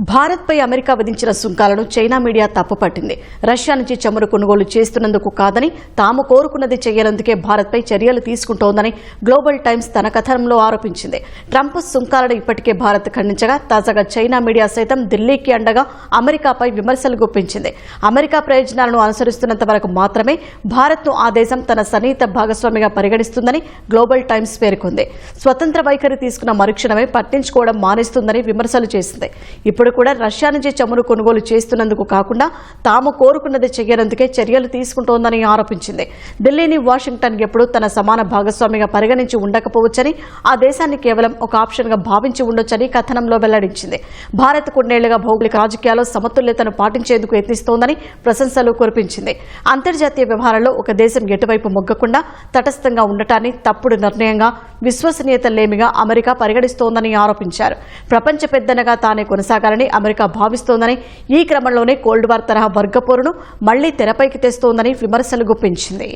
భారత్పై అమెరికా విధించిన సుంకాలను చైనా మీడియా తప్పుపట్టింది. రష్యా నుంచి చమురు కొనుగోలు చేస్తున్నందుకు కాదని తాము కోరుకున్నది చేయనందుకే భారత్పై చర్యలు తీసుకుంటోందని గ్లోబల్ టైమ్స్ తన కథనంలో ఆరోపించింది. ట్రంప్ సుంకాలను ఇప్పటికే భారత్ ఖండించగా తాజాగా చైనా మీడియా సైతం ఢిల్లీకి అండగా అమెరికాపై విమర్శలు గుప్పించింది. అమెరికా ప్రయోజనాలను అనుసరిస్తున్నంత వరకు మాత్రమే భారత్ను ఆ దేశం తన సన్నిహిత భాగస్వామిగా పరిగణిస్తుందని గ్లోబల్ టైమ్స్ పేర్కొంది. స్వతంత్ర వైఖరి తీసుకున్న మరుక్షణమే పట్టించుకోవడం మానేస్తుందని విమర్శలు చేసింది. ఇప్పుడు కూడా రష్యా నుంచి చమురు కొనుగోలు చేస్తున్నందుకు కాకుండా తాము కోరుకున్నది చేయనందుకే చర్యలు తీసుకుంటోందని ఆరోపించింది. ఢిల్లీని వాషింగ్టన్ ఎప్పుడూ తన సమాన భాగస్వామిగా పరిగణించి ఉండకపోవచ్చని ఆ దేశాన్ని కేవలం ఒక ఆప్షన్గా భావించి ఉండొచ్చని కథనంలో వెల్లడించింది. భారత్ కొన్నేళ్ళుగా భౌగోళిక రాజకీయాల్లో సమతుల్యతను పాటించేందుకు యత్నిస్తోందని ప్రశంసలు కురిపించింది. అంతర్జాతీయ వ్యవహారాల్లో ఒక దేశం ఎటువైపు మొగ్గకుండా తటస్థంగా ఉండటాన్ని తప్పుడు నిర్ణయంగా విశ్వసనీయత లేమిగా అమెరికా పరిగణిస్తోందని ఆరోపించారు. ప్రపంచ పెద్దనగా తానే కొనసాగాలని అమెరికా భావిస్తోందని ఈ క్రమంలోనే కోల్డ్ వార్ తరహా వర్గపోరును మళ్ళీ తెరపైకి తెస్తోందని విమర్శలు గుప్పించింది.